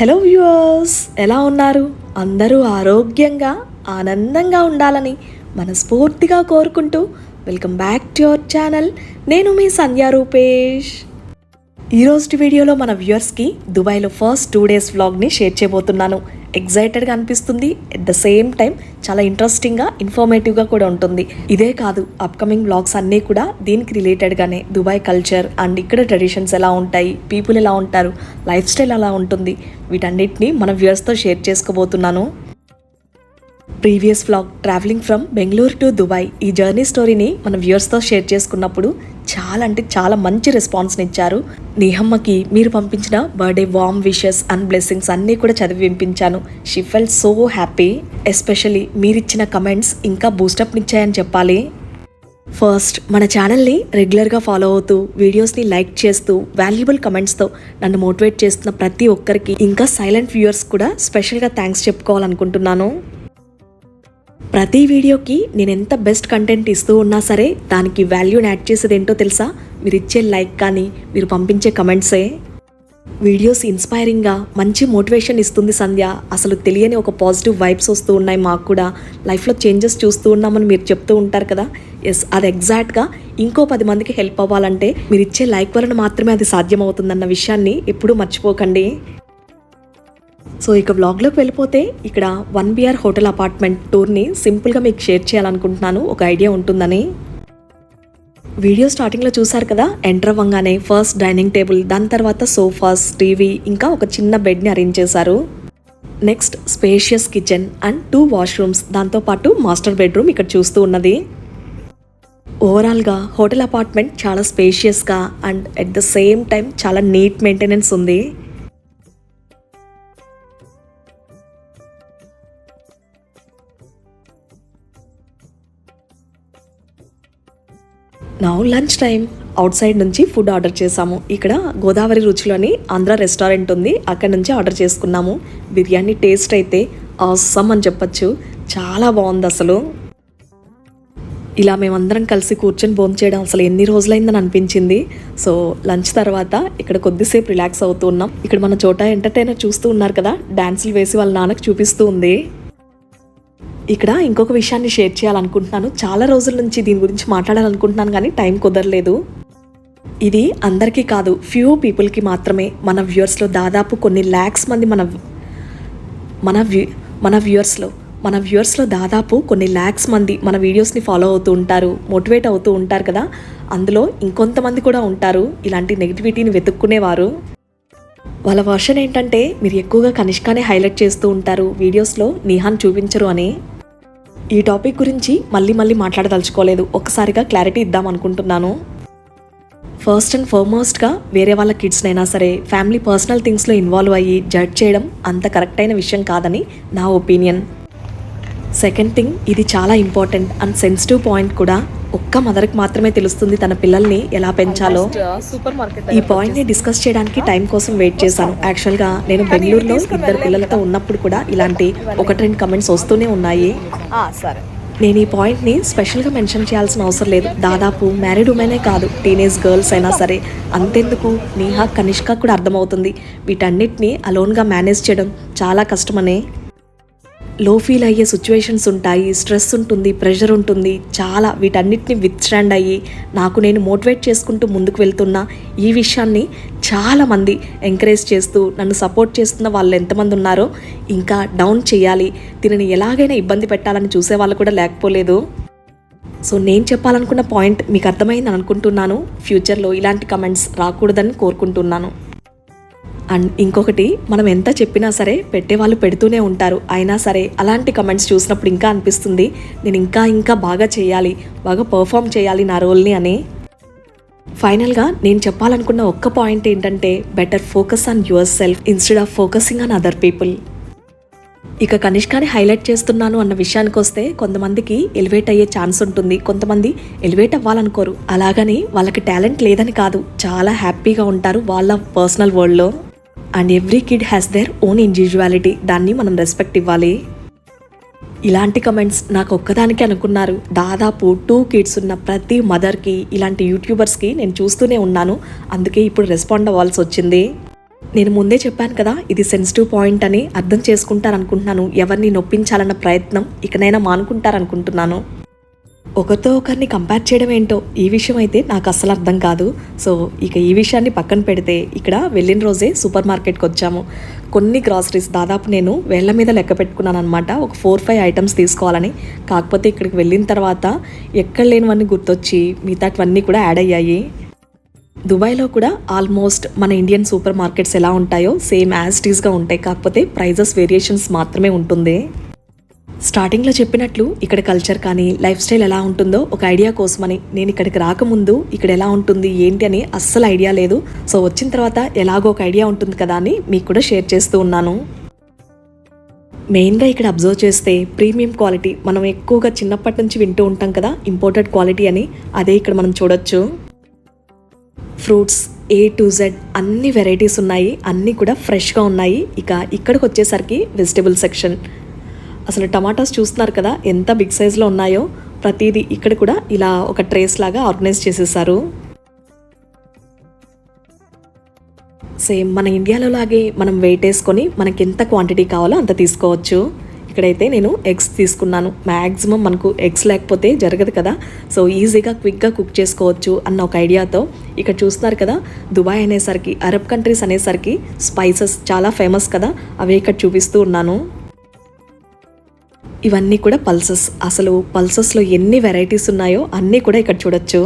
Hello viewers ఎలా ఉన్నారు? అందరూ ఆరోగ్యంగా ఆనందంగా ఉండాలని మనస్ఫూర్తిగా కోరుకుంటూ welcome back to your channel. నేను మీ సంధ్యా రూపేష్. ఈరోజు వీడియోలో మన వ్యూవర్స్కి దుబాయ్లో ఫస్ట్ టూ డేస్ వ్లాగ్ని షేర్ చేయబోతున్నాను. ఎగ్జైటెడ్గా అనిపిస్తుంది. అట్ ద సేమ్ టైం చాలా ఇంట్రెస్టింగ్గా ఇన్ఫర్మేటివ్గా కూడా ఉంటుంది. ఇదే కాదు అప్కమింగ్ వ్లాగ్స్ అన్నీ కూడా దీనికి రిలేటెడ్గానే దుబాయ్ కల్చర్ అండ్ ఇక్కడ ట్రెడిషన్స్ ఎలా ఉంటాయి పీపుల్ ఎలా ఉంటారు లైఫ్ స్టైల్ ఎలా ఉంటుంది వీటన్నిటిని మన వ్యూవర్స్తో షేర్ చేసుకోబోతున్నాను. Previous vlog travelling from Bengaluru to Dubai ఈ జర్నీ స్టోరీని మన వ్యూవర్స్తో షేర్ చేసుకున్నప్పుడు చాలా అంటే చాలా మంచి రెస్పాన్స్ని ఇచ్చారు. నీహమ్మకి మీరు పంపించిన birthday warm wishes and blessings అన్నీ కూడా చదివి వినిపించాను. She felt so happy especially మీరిచ్చిన కమెంట్స్ ఇంకా బూస్టప్నిచ్చాయని చెప్పాలి. ఫస్ట్ మన ఛానల్ని రెగ్యులర్గా ఫాలో అవుతూ వీడియోస్ని లైక్ చేస్తూ వాల్యుబుల్ కమెంట్స్తో నన్ను మోటివేట్ చేస్తున్న ప్రతి ఒక్కరికి ఇంకా సైలెంట్ వ్యూయర్స్ కూడా స్పెషల్గా థ్యాంక్స్ చెప్పుకోవాలనుకుంటున్నాను. ప్రతి వీడియోకి నేను ఎంత బెస్ట్ కంటెంట్ ఇస్తూ ఉన్నా సరే దానికి వాల్యూని యాడ్ చేసేది ఏంటో తెలుసా? మీరు ఇచ్చే లైక్ కానీ మీరు పంపించే కమెంట్సే. వీడియోస్ ఇన్స్పైరింగ్గా మంచి మోటివేషన్ ఇస్తుంది సంధ్య. అసలు తెలియని ఒక పాజిటివ్ వైబ్స్ వస్తూ ఉన్నాయి మాకు కూడా. లైఫ్లో చేంజెస్ చూస్తూ ఉన్నామని మీరు చెప్తూ ఉంటారు కదా? ఎస్ అది ఎగ్జాక్ట్గా ఇంకో పది మందికి హెల్ప్ అవ్వాలంటే మీరు ఇచ్చే లైక్ వలన మాత్రమే అది సాధ్యమవుతుందన్న విషయాన్ని ఎప్పుడూ మర్చిపోకండి. సో ఇక వ్లాగ్లోకి వెళ్ళిపోతే ఇక్కడ వన్ బిఆర్ హోటల్ అపార్ట్మెంట్ టూర్ని సింపుల్గా మీకు షేర్ చేయాలనుకుంటున్నాను. ఒక ఐడియా ఉంటుందని. వీడియో స్టార్టింగ్లో చూసారు కదా ఎంటర్ అవ్వగానే ఫస్ట్ డైనింగ్ టేబుల్ దాని తర్వాత సోఫాస్ టీవీ ఇంకా ఒక చిన్న బెడ్ని అరేంజ్ చేశారు. Next spacious kitchen and two washrooms దాంతోపాటు మాస్టర్ బెడ్రూమ్ ఇక్కడ చూస్తూ ఉన్నది. ఓవరాల్గా హోటల్ అపార్ట్మెంట్ చాలా స్పేషియస్గా and at the same time చాలా నీట్ మెయింటెనెన్స్ ఉంది. నా లంచ్ టైం అవుట్ సైడ్ నుంచి ఫుడ్ ఆర్డర్ చేసాము ఇక్కడ గోదావరి రుచిలోని ఆంధ్ర రెస్టారెంట్ ఉంది. అక్కడ నుంచి ఆర్డర్ చేసుకున్నాము. బిర్యానీ టేస్ట్ అయితే ఆసమ్ అని చెప్పచ్చు. చాలా బాగుంది అసలు. ఇలా మేమందరం కలిసి కూర్చొని భోజనం చేయడం అసలు ఎన్ని రోజులైందని అనిపించింది. సో లంచ్ తర్వాత ఇక్కడ కొద్దిసేపు రిలాక్స్ అవుతూ ఉన్నాం. ఇక్కడ మన చోట ఎంటర్టైనర్ చూస్తూ ఉన్నారు కదా. డ్యాన్సులు వేసి వాళ్ళ నాన్నకు చూపిస్తూ ఉంది. ఇక్కడ ఇంకొక విషయాన్ని షేర్ చేయాలనుకుంటున్నాను. చాలా రోజుల నుంచి దీని గురించి మాట్లాడాలనుకుంటున్నాను కానీ టైం కుదరలేదు. ఇది అందరికీ కాదు ఫ్యూ పీపుల్కి మాత్రమే. మన వ్యూవర్స్లో దాదాపు కొన్ని ల్యాక్స్ మంది మన మన వ్యూ మన వ్యూవర్స్లో మన వ్యూవర్స్లో దాదాపు కొన్ని ల్యాక్స్ మంది మన వీడియోస్ని ఫాలో అవుతూ ఉంటారు మోటివేట్ అవుతూ ఉంటారు కదా. అందులో ఇంకొంతమంది కూడా ఉంటారు ఇలాంటి నెగిటివిటీని వెతుక్కునేవారు. వాళ్ళ వర్షన్ ఏంటంటే మీరు ఎక్కువగా కనిష్కానే హైలైట్ చేస్తూ ఉంటారు వీడియోస్లో నిహాన్ చూపించరు అని. ఈ టాపిక్ గురించి మళ్ళీ మళ్ళీ మాట్లాడదలుచుకోలేదు. ఒక్కసారిగా క్లారిటీ ఇద్దాం అనుకుంటున్నాను. ఫస్ట్ అండ్ ఫార్మోస్ట్గా వేరే వాళ్ళ కిడ్స్నైనా సరే ఫ్యామిలీ పర్సనల్ థింగ్స్లో ఇన్వాల్వ్ అయ్యి జడ్జ్ చేయడం అంత కరెక్ట్ అయిన విషయం కాదని నా ఒపీనియన్. సెకండ్ థింగ్ ఇది చాలా ఇంపార్టెంట్ అండ్ సెన్సిటివ్ పాయింట్ కూడా. ఒక్క మదర్కి మాత్రమే తెలుస్తుంది తన పిల్లల్ని ఎలా పెంచాలో. సూపర్ మార్కెట్ ఈ పాయింట్ని డిస్కస్ చేయడానికి టైం కోసం వెయిట్ చేశాను. యాక్చువల్గా నేను బెంగళూరులో ఇద్దరు పిల్లలతో ఉన్నప్పుడు కూడా ఇలాంటి ఒకటి రెండు కమెంట్స్ వస్తూనే ఉన్నాయి. సరే. నేను ఈ పాయింట్ని స్పెషల్గా మెన్షన్ చేయాల్సిన అవసరం లేదు. దాదాపు మ్యారీడ్ ఉమెనే కాదు టీనేజ్ గర్ల్స్ అయినా సరే. అంతెందుకు? నీహా కనిష్క కూడా అర్థమవుతుంది. వీటన్నిటిని అలోన్గా మేనేజ్ చేయడం చాలా కష్టమనే. లో ఫీల్ అయ్యే సిచ్యువేషన్స్ ఉంటాయి స్ట్రెస్ ఉంటుంది ప్రెషర్ ఉంటుంది చాలా వీటన్నిటిని విత్ స్టాండ్ అయ్యి నాకు నేను మోటివేట్ చేసుకుంటూ ముందుకు వెళ్తున్నా ఈ విషయాన్ని చాలామంది ఎంకరేజ్ చేస్తూ నన్ను సపోర్ట్ చేస్తున్న వాళ్ళు ఎంతమంది ఉన్నారో ఇంకా డౌన్ చేయాలి. దీనిని ఎలాగైనా ఇబ్బంది పెట్టాలని చూసే వాళ్ళు కూడా లేకపోలేదు. సో నేను చెప్పాలనుకున్న పాయింట్ మీకు అర్థమైందని అనుకుంటున్నాను. ఫ్యూచర్లో ఇలాంటి కమెంట్స్ రాకూడదని కోరుకుంటున్నాను. అండ్ ఇంకొకటి మనం ఎంత చెప్పినా సరే పెట్టేవాళ్ళు పెడుతూనే ఉంటారు. అయినా సరే అలాంటి కమెంట్స్ చూసినప్పుడు ఇంకా అనిపిస్తుంది నేను ఇంకా ఇంకా బాగా చేయాలి బాగా పర్ఫామ్ చేయాలి నా రోల్ని అని. ఫైనల్గా నేను చెప్పాలనుకున్న ఒక్క పాయింట్ ఏంటంటే better focus on yourself instead of focusing on other people ఇక కనిష్కాని హైలైట్ చేస్తున్నాను అన్న విషయానికి వస్తే కొంతమందికి ఎలివేట్ అయ్యే ఛాన్స్ ఉంటుంది. కొంతమంది ఎలివేట్ అవ్వాలనుకోరు. అలాగని వాళ్ళకి టాలెంట్ లేదని కాదు చాలా హ్యాపీగా ఉంటారు వాళ్ళ పర్సనల్ వరల్డ్లో and every kid has their own individuality దాన్ని మనం రెస్పెక్ట్ ఇవ్వాలి. ఇలాంటి కమెంట్స్ నాకు ఒక్కదానికి అనుకున్నారు. దాదాపు టూ కిడ్స్ ఉన్న ప్రతి మదర్కి ఇలాంటి యూట్యూబర్స్కి నేను చూస్తూనే ఉన్నాను. అందుకే ఇప్పుడు రెస్పాండ్ అవ్వాల్సి వచ్చింది. నేను ముందే చెప్పాను కదా ఇది సెన్సిటివ్ పాయింట్ అని అర్థం చేసుకుంటారనుకుంటున్నాను. ఎవరిని నొప్పించాలన్న ప్రయత్నం ఇకనైనా మానుకుంటారనుకుంటున్నాను. ఒకరితో ఒకరిని కంపేర్ చేయడం ఏంటో ఈ విషయం అయితే నాకు అస్సలు అర్థం కాదు. సో ఇక ఈ విషయాన్ని పక్కన పెడితే ఇక్కడ వెళ్ళిన రోజే సూపర్ మార్కెట్కి వచ్చాము. కొన్ని గ్రాసరీస్ దాదాపు నేను వేళ్ళ మీద లెక్క పెట్టుకున్నాను అనమాట ఒక ఫోర్ ఫైవ్ ఐటమ్స్ తీసుకోవాలని. కాకపోతే ఇక్కడికి వెళ్ళిన తర్వాత ఎక్కడ లేనివన్నీ గుర్తొచ్చి మిగతాటివన్నీ కూడా యాడ్ అయ్యాయి. దుబాయ్లో కూడా ఆల్మోస్ట్ మన ఇండియన్ సూపర్ మార్కెట్స్ ఎలా ఉంటాయో సేమ్ యాజ్ టీస్గా ఉంటాయి. కాకపోతే ప్రైజెస్ వేరియేషన్స్ మాత్రమే ఉంటుంది. స్టార్టింగ్లో చెప్పినట్లు ఇక్కడ కల్చర్ కానీ లైఫ్ స్టైల్ ఎలా ఉంటుందో ఒక ఐడియా కోసమని నేను ఇక్కడికి రాకముందు ఇక్కడ ఎలా ఉంటుంది ఏంటి అని అస్సలు ఐడియా లేదు. సో వచ్చిన తర్వాత ఎలాగో ఒక ఐడియా ఉంటుంది కదా అని మీకు కూడా షేర్ చేస్తూ ఉన్నాను. మెయిన్గా ఇక్కడ అబ్జర్వ్ చేస్తే ప్రీమియం క్వాలిటీ మనం ఎక్కువగా చిన్నప్పటి నుంచి వింటూ ఉంటాం కదా ఇంపోర్టెడ్ క్వాలిటీ అని అదే ఇక్కడ మనం చూడొచ్చు. ఫ్రూట్స్ ఏ టు జెడ్ అన్ని వెరైటీస్ ఉన్నాయి అన్నీ కూడా ఫ్రెష్గా ఉన్నాయి. ఇక ఇక్కడికి వచ్చేసరికి వెజిటబుల్ సెక్షన్. అసలు టమాటాస్ చూస్తున్నారు కదా ఎంత బిగ్ సైజులో ఉన్నాయో ప్రతిదీ ఇక్కడ కూడా ఇలా ఒక ట్రేస్ లాగా ఆర్గనైజ్ చేసేసారు. సేమ్ మన ఇండియాలో లాగే మనం వెయిట్ వేసుకొని మనకి ఎంత క్వాంటిటీ కావాలో అంత తీసుకోవచ్చు. ఇక్కడైతే నేను ఎగ్స్ తీసుకున్నాను. మ్యాక్సిమం మనకు ఎగ్స్ లేకపోతే జరగదు కదా. సో ఈజీగా క్విక్గా కుక్ చేసుకోవచ్చు అన్న ఒక ఐడియాతో ఇక్కడ చూస్తున్నారు కదా దుబాయ్ అనేసరికి అరబ్ కంట్రీస్ అనేసరికి స్పైసెస్ చాలా ఫేమస్ కదా అవే ఇక్కడ చూపిస్తూ ఉన్నాను. ఇవన్నీ కూడా పల్సెస్. అసలు పల్సెస్లో ఎన్ని వెరైటీస్ ఉన్నాయో అన్నీ కూడా ఇక్కడ చూడొచ్చు.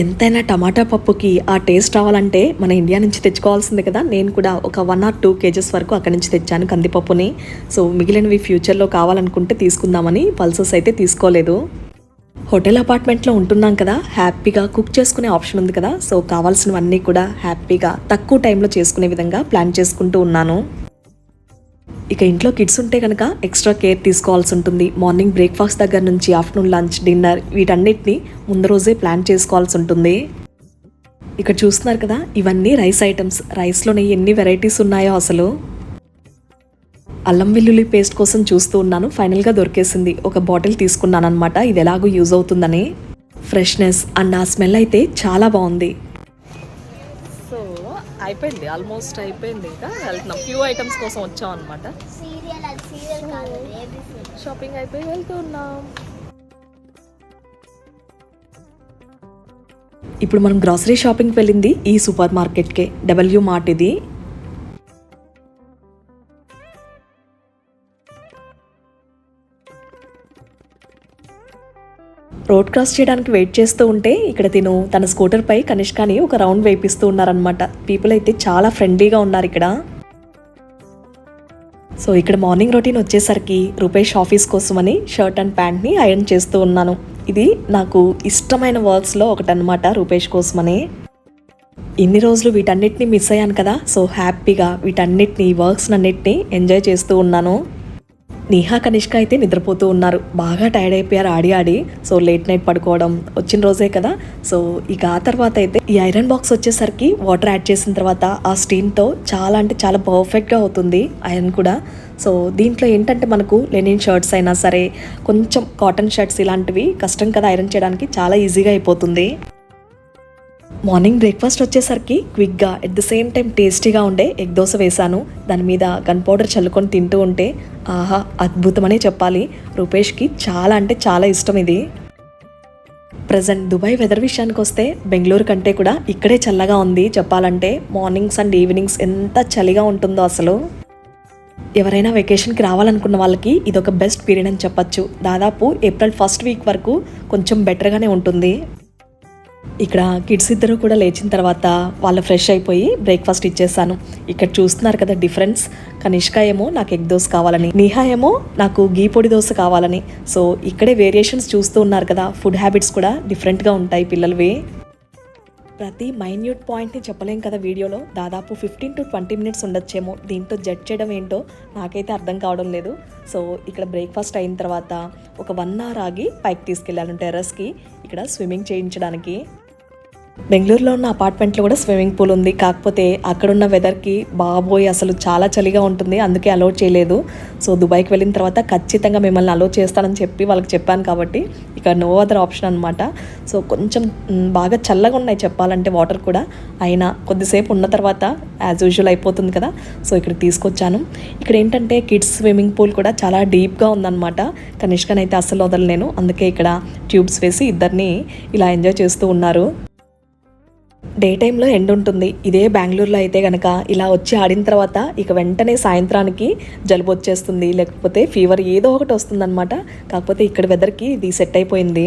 ఎంతైనా టమాటా పప్పుకి ఆ టేస్ట్ రావాలంటే మన ఇండియా నుంచి తెచ్చుకోవాల్సిందే కదా. నేను కూడా ఒక వన్ ఆర్ టూ కేజెస్ వరకు అక్కడి నుంచి తెచ్చాను కందిపప్పుని. సో మిగిలినవి ఫ్యూచర్లో కావాలనుకుంటే తీసుకుందామని పల్సెస్ అయితే తీసుకోలేదు. హోటల్ అపార్ట్మెంట్లో ఉంటున్నాం కదా. హ్యాపీగా కుక్ చేసుకునే ఆప్షన్ ఉంది కదా. సో కావాల్సినవన్నీ కూడా హ్యాపీగా తక్కువ టైంలో చేసుకునే విధంగా ప్లాన్ చేసుకుంటూ ఉన్నాను. ఇక ఇంట్లో కిడ్స్ ఉంటే కనుక ఎక్స్ట్రా కేర్ తీసుకోవాల్సి ఉంటుంది. మార్నింగ్ బ్రేక్ఫాస్ట్ దగ్గర నుంచి ఆఫ్టర్నూన్ లంచ్ డిన్నర్ వీటన్నిటిని ముందు రోజే ప్లాన్ చేసుకోవాల్సి ఉంటుంది. ఇక్కడ చూస్తున్నారు కదా ఇవన్నీ రైస్ ఐటమ్స్. రైస్లోనే ఎన్ని వెరైటీస్ ఉన్నాయో అసలు. అల్లం వెల్లుల్లి పేస్ట్ కోసం చూస్తూ ఉన్నాను. ఫైనల్గా దొరికేసింది. ఒక బాటిల్ తీసుకున్నాను అనమాట ఇది ఎలాగో యూజ్ అవుతుందని. ఫ్రెష్నెస్ అండ్ ఆ స్మెల్ అయితే చాలా బాగుంది. అయిపోయింది ఆల్మోస్ట్ అయిపోయింది ఇంకా. వెళ్తున్నాం. ఫ్యూ ఐటమ్స్ కోసం వచ్చాం అనమాట సీరియల్ అది సీరియల్ కాదు ఏబిసి షాపింగ్ అయిపోయి వెళ్తున్నాం. ఇప్పుడు మనం గ్రాసరీ షాపింగ్కి వెళ్ళింది ఈ సూపర్ మార్కెట్కే డబ్ల్యూ మార్ట్ ఇది. రోడ్ క్రాస్ చేయడానికి వెయిట్ చేస్తూ ఉంటే ఇక్కడ తిను తన స్కూటర్పై కనిష్కాని ఒక రౌండ్ వేపిస్తూ ఉన్నారనమాట పీపుల్ అయితే చాలా ఫ్రెండ్లీగా ఉన్నారు ఇక్కడ. సో ఇక్కడ మార్నింగ్ రొటీన్ వచ్చేసరికి రూపేష్ ఆఫీస్ కోసమని షర్ట్ అండ్ ప్యాంట్ని ఐరన్ చేస్తూ ఉన్నాను. ఇది నాకు ఇష్టమైన వర్క్స్లో ఒకటనమాట రూపేష్ కోసమని. ఇన్ని రోజులు వీటన్నిటిని మిస్ అయ్యాను కదా సో హ్యాపీగా వీటన్నిటిని వర్క్స్ అన్నిటిని ఎంజాయ్ చేస్తూ ఉన్నాను. నేహా కనిష్క అయితే నిద్రపోతూ ఉన్నారు. బాగా టైర్డ్ అయిపోయారు ఆడి ఆడి. సో లేట్ నైట్ పడుకోవడం వచ్చిన రోజే కదా. సో ఇక ఆ తర్వాత అయితే ఈ ఐరన్ బాక్స్ వచ్చేసరికి వాటర్ యాడ్ చేసిన తర్వాత ఆ స్టీమ్తో చాలా అంటే చాలా పర్ఫెక్ట్గా అవుతుంది ఐరన్ కూడా. సో దీంట్లో ఏంటంటే మనకు లెనిన్ షర్ట్స్ అయినా సరే కొంచెం కాటన్ షర్ట్స్ ఇలాంటివి కష్టం కదా ఐరన్ చేయడానికి చాలా ఈజీగా అయిపోతుంది. మార్నింగ్ బ్రేక్ఫాస్ట్ వచ్చేసరికి క్విక్గా ఎట్ ద సేమ్ టైం టేస్టీగా ఉండే ఎగ్ దోశ వేశాను. దాని మీద గన్ పౌడర్ చల్లుకొని తింటూ ఉంటే ఆహా అద్భుతమనే చెప్పాలి. రూపేష్కి చాలా అంటే చాలా ఇష్టం ఇది. ప్రజెంట్ దుబాయ్ వెదర్ విషయానికి వస్తే బెంగళూరు కంటే కూడా ఇక్కడే చల్లగా ఉంది చెప్పాలంటే. మార్నింగ్స్ అండ్ ఈవినింగ్స్ ఎంత చలిగా ఉంటుందో అసలు. ఎవరైనా వెకేషన్కి రావాలనుకున్న వాళ్ళకి ఇది ఒక బెస్ట్ పీరియడ్ అని చెప్పొచ్చు. దాదాపు ఏప్రిల్ ఫస్ట్ వీక్ వరకు కొంచెం బెటర్గానే ఉంటుంది. ఇక్కడ కిడ్స్ ఇద్దరు కూడా లేచిన తర్వాత వాళ్ళు ఫ్రెష్ అయిపోయి బ్రేక్ఫాస్ట్ ఇచ్చేసాను. ఇక్కడ చూస్తున్నారు కదా డిఫరెన్స్ కనిష్క ఏమో నాకు ఎగ్ దోశ కావాలని నిహా ఏమో నాకు గీ పొడి దోశ కావాలని. సో ఇక్కడే వేరియేషన్స్ చూస్తూ ఉన్నారు కదా ఫుడ్ హ్యాబిట్స్ కూడా డిఫరెంట్గా ఉంటాయి పిల్లలవి. ప్రతి మైన్యూట్ పాయింట్ని చెప్పలేం కదా వీడియోలో. దాదాపు ఫిఫ్టీన్ టు ట్వంటీ మినిట్స్ ఉండొచ్చేమో. దీంతో జడ్జ్ చేయడం ఏంటో నాకైతే అర్థం కావడం లేదు. సో ఇక్కడ బ్రేక్ఫాస్ట్ అయిన తర్వాత ఒక వన్ అవర్ ఆగి పైకి తీసుకెళ్ళాను టెర్రస్కి ఇక్కడ స్విమ్మింగ్ చేయించడానికి. బెంగళూరులో ఉన్న అపార్ట్మెంట్లో కూడా స్విమ్మింగ్ పూల్ ఉంది. కాకపోతే అక్కడున్న వెదర్కి బాబోయ్ అసలు చాలా చలిగా ఉంటుంది. అందుకే అలో చేయలేదు. సో దుబాయ్కి వెళ్ళిన తర్వాత ఖచ్చితంగా మిమ్మల్ని అలో చేస్తానని చెప్పి వాళ్ళకి చెప్పాను కాబట్టి నో అదర్ ఆప్షన్ అనమాట సో కొంచెం బాగా చల్లగా ఉన్నాయి చెప్పాలంటే వాటర్ కూడా. అయినా కొద్దిసేపు ఉన్న తర్వాత యాజ్ యూజువల్ అయిపోతుంది కదా. సో ఇక్కడికి తీసుకొచ్చాను. ఇక్కడ ఏంటంటే కిడ్స్ స్విమ్మింగ్ పూల్ కూడా చాలా డీప్గా ఉందన్నమాట. కనిష్కనైతే అస్సలు వదలలేను అందుకే ఇక్కడ ట్యూబ్స్ వేసి ఇద్దరిని ఇలా ఎంజాయ్ చేస్తూ ఉన్నారు. డే టైంలో ఎండ్ ఉంటుంది. ఇదే బెంగళూరులో అయితే కనుక ఇలా వచ్చి ఆడిన తర్వాత ఇక వెంటనే సాయంత్రానికి జలుబు వచ్చేస్తుంది. లేకపోతే ఫీవర్ ఏదో ఒకటి వస్తుందన్నమాట. కాకపోతే ఇక్కడ వెదర్కి ఇది సెట్ అయిపోయింది.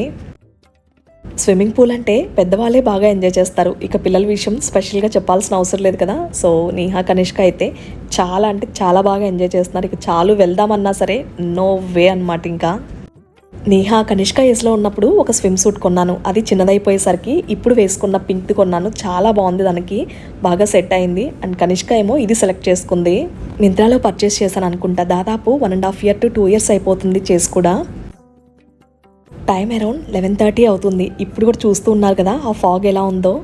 స్విమ్మింగ్ పూల్ అంటే పెద్దవాళ్ళే బాగా ఎంజాయ్ చేస్తారు. ఇక పిల్లల విషయం స్పెషల్గా చెప్పాల్సిన అవసరం లేదు కదా. సో నీహా కనిష్క అయితే చాలా అంటే చాలా బాగా ఎంజాయ్ చేస్తున్నారు. ఇక చాలు వెళ్దామన్నా సరే నో వే అన్నమాట ఇంకా. నేహా కనిష్క ఏజ్లో ఉన్నప్పుడు ఒక స్విమ్ సూట్ కొన్నాను. అది చిన్నదైపోయేసరికి ఇప్పుడు వేసుకున్న పింక్ కొన్నాను. చాలా బాగుంది దానికి. బాగా సెట్ అయింది. అండ్ కనిష్క ఏమో ఇది సెలెక్ట్ చేసుకుంది. మింత్రాలో పర్చేస్ చేశాను అనుకుంటా. దాదాపు one and half year to two years అయిపోతుంది చేసి కూడా. టైం అరౌండ్ లెవెన్ థర్టీ అవుతుంది. ఇప్పుడు కూడా చూస్తూ ఉన్నారు కదా ఆ ఫాగ్ ఎలా ఉందో.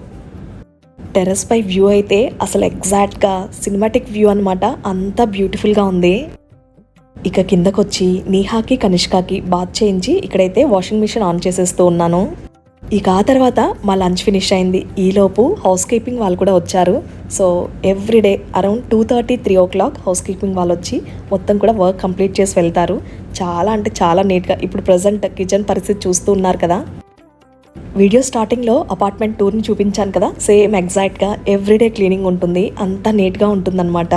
టెర్రస్ పై వ్యూ అయితే అసలు ఎగ్జాక్ట్గా సినిమాటిక్ వ్యూ అనమాట అంత బ్యూటిఫుల్గా ఉంది. ఇక కిందకొచ్చి నీహాకి కనిష్కాకి బాత్ చేయించి ఇక్కడైతే వాషింగ్ మిషన్ ఆన్ చేసేస్తూ ఉన్నాను. ఇక ఆ తర్వాత మా లంచ్ ఫినిష్ అయింది. ఈలోపు హౌస్ కీపింగ్ వాళ్ళు కూడా వచ్చారు. So everyday around two thirty three o'clock housekeeping వాళ్ళు వచ్చి మొత్తం కూడా వర్క్ కంప్లీట్ చేసి వెళ్తారు. చాలా అంటే చాలా నీట్గా ఇప్పుడు ప్రజెంట్ కిచెన్ పరిస్థితి చూస్తూ ఉన్నారు కదా. వీడియో స్టార్టింగ్లో అపార్ట్మెంట్ టూర్ని చూపించాను కదా. సేమ్ ఎగ్జాక్ట్గా ఎవ్రీడే క్లీనింగ్ ఉంటుంది. అంతా నీట్గా ఉంటుందన్నమాట.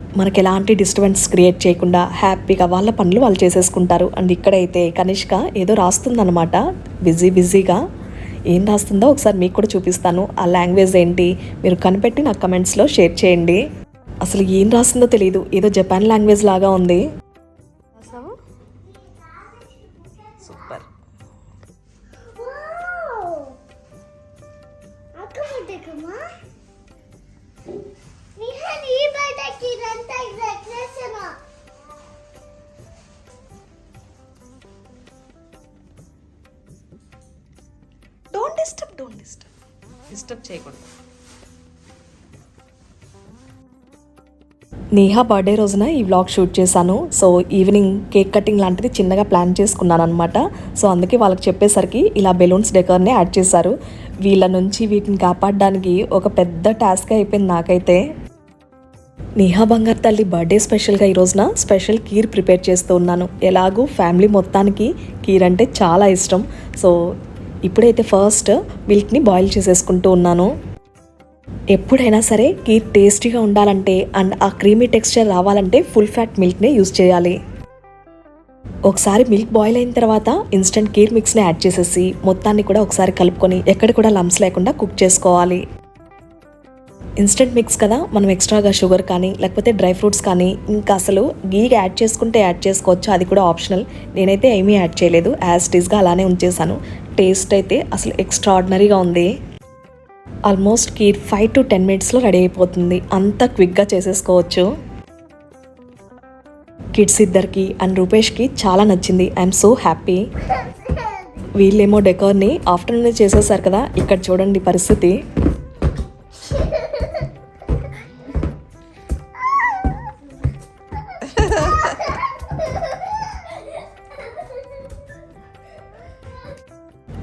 మనకి ఎలాంటి డిస్టర్బెన్స్ క్రియేట్ చేయకుండా హ్యాపీగా వాళ్ళ పనులు వాళ్ళు చేసేసుకుంటారు. అండ్ ఇక్కడైతే కనిష్క ఏదో రాస్తుందన్నమాట. బిజీ బిజీగా ఏం రాస్తుందో ఒకసారి మీకు కూడా చూపిస్తాను. ఆ లాంగ్వేజ్ ఏంటి? మీరు కనిపెట్టి నాకు కమెంట్స్లో షేర్ చేయండి. అసలు ఏం రాస్తుందో తెలియదు ఏదో జపాన్ లాంగ్వేజ్ లాగా ఉంది. Disturb don't disturb. డిస్టర్బ్ చేయకూడదు. నేహా బర్త్డే రోజున ఈ వ్లాగ్ షూట్ చేశాను. సో ఈవినింగ్ కేక్ కటింగ్ లాంటిది చిన్నగా ప్లాన్ చేసుకున్నాను అనమాట సో అందుకే వాళ్ళకి చెప్పేసరికి ఇలా బెలూన్స్ డెకర్ని యాడ్ చేశారు. వీళ్ళ నుంచి వీటిని కాపాడడానికి ఒక పెద్ద టాస్క్ అయిపోయింది నాకైతే. నేహా బంగారు తల్లి బర్త్డే స్పెషల్గా ఈ రోజున స్పెషల్ కీర్ ప్రిపేర్ చేస్తూ ఉన్నాను. ఎలాగూ ఫ్యామిలీ మొత్తానికి కీర్ అంటే చాలా ఇష్టం. సో ఇప్పుడైతే ఫస్ట్ మిల్క్ని బాయిల్ చేసేసుకుంటూ ఉన్నాను. ఎప్పుడైనా సరే కీర్ టేస్టీగా ఉండాలంటే అండ్ ఆ క్రీమీ టెక్స్చర్ రావాలంటే ఫుల్ ఫ్యాట్ మిల్క్నే యూజ్ చేయాలి. ఒకసారి మిల్క్ బాయిల్ అయిన తర్వాత ఇన్స్టెంట్ కీర్ మిక్స్ని యాడ్ చేసేసి మొత్తాన్ని కూడా ఒకసారి కలుపుకొని ఎక్కడ కూడా లమ్స్ లేకుండా కుక్ చేసుకోవాలి. ఇన్స్టెంట్ మిక్స్ కదా మనం ఎక్స్ట్రాగా షుగర్ కానీ లేకపోతే డ్రై ఫ్రూట్స్ కానీ ఇంకా అసలు గీ యాడ్ చేసుకుంటే యాడ్ చేసుకోవచ్చు అది కూడా ఆప్షనల్ నేనైతే ఏమీ యాడ్ చేయలేదు యాజ్ టీస్గా అలానే ఉంచేసాను టేస్ట్ అయితే అసలు ఎక్స్ట్రాడినరీగా ఉంది. Almost kheer five to ten మినిట్స్లో రెడీ అయిపోతుంది. అంత క్విక్గా చేసేసుకోవచ్చు. కిడ్స్ ఇద్దరికి అండ్ రూపేష్కి చాలా నచ్చింది. ఐఎమ్ సో హ్యాపీ వీళ్ళేమో డెకోర్ని ఆఫ్టర్నూన్ చేసేసారు కదా ఇక్కడ చూడండి పరిస్థితి.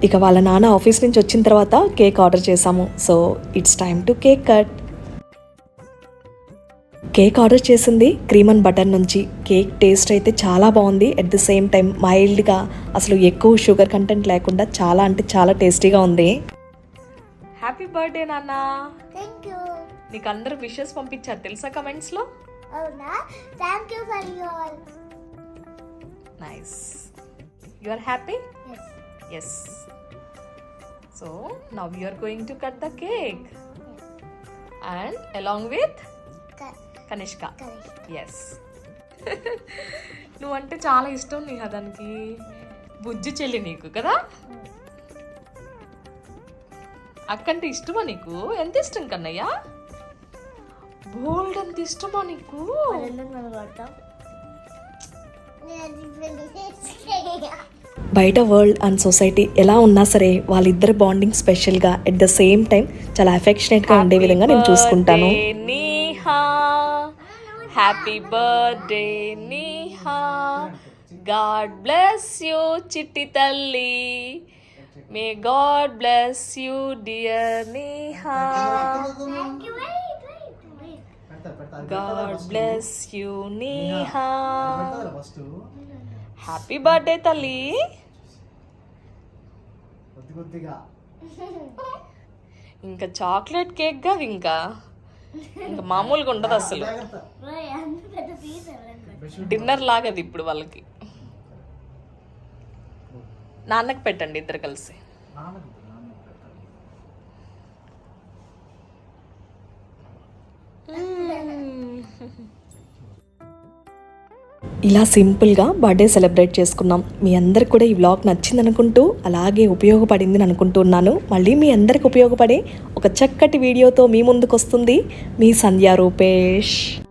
ఇక వాళ్ళ నాన్న ఆఫీస్ నుంచి వచ్చిన తర్వాత కేక్ ఆర్డర్ చేశాము. So it's time to cake cut cake order చేసింది క్రీమ్ అండ్ బటర్ నుంచి. కేక్ టేస్ట్ అయితే చాలా బాగుంది. అట్ ది సేమ్ టైం మైల్డ్గా అసలు ఎక్కువ షుగర్ కంటెంట్ లేకుండా చాలా అంటే చాలా టేస్టీగా ఉంది. హ్యాపీ బర్త్డే నాన్న. నీకు అందరూ విషెస్ పంపించారు. తెలుసా for your nice you are happy yes so now you are going to cut the cake and along with Kanishka yes నువ్వంటే చాలా ఇష్టం నీ దానికి. బుజ్జి చెల్లి నీకు కదా? అక్కంటే ఇష్టమా నీకు? ఎంత ఇష్టం కన్నయ్య? బోల్డ్ అంత ఇష్టమా నీకు? నేను బయట వరల్డ్ అండ్ సొసైటీ ఎలా ఉన్నా సరే వాళ్ళిద్దరి బాండింగ్ స్పెషల్గా ఎట్ ద సేమ్ టైం చాలా అఫెక్షనేట్గా ఉండే విధంగా నేను చూసుకుంటాను. Neha happy birthday Neha God bless you చిట్టి తల్లి may God bless you dear Neha God bless you Neha happy birthday తల్లి. ఇంకా చాక్లెట్ కేక్గా ఇంకా. ఇంకా మామూలుగా ఉండదు అసలు. డిన్నర్ లాగది ఇప్పుడు వాళ్ళకి. నాన్నకి పెట్టండి ఇద్దరు కలిసి. పెట్టాలి. ఇలా సింపుల్గా బర్త్డే సెలబ్రేట్ చేసుకున్నాం. మీ అందరికి కూడా ఈ వ్లాగ్ నచ్చింది అనుకుంటూ అలాగే ఉపయోగపడింది అనుకుంటున్నాను మళ్ళీ మీ అందరికి ఉపయోగపడే ఒక చక్కటి వీడియోతో మీ ముందుకు వస్తుంది మీ సంధ్యా రూపేష్.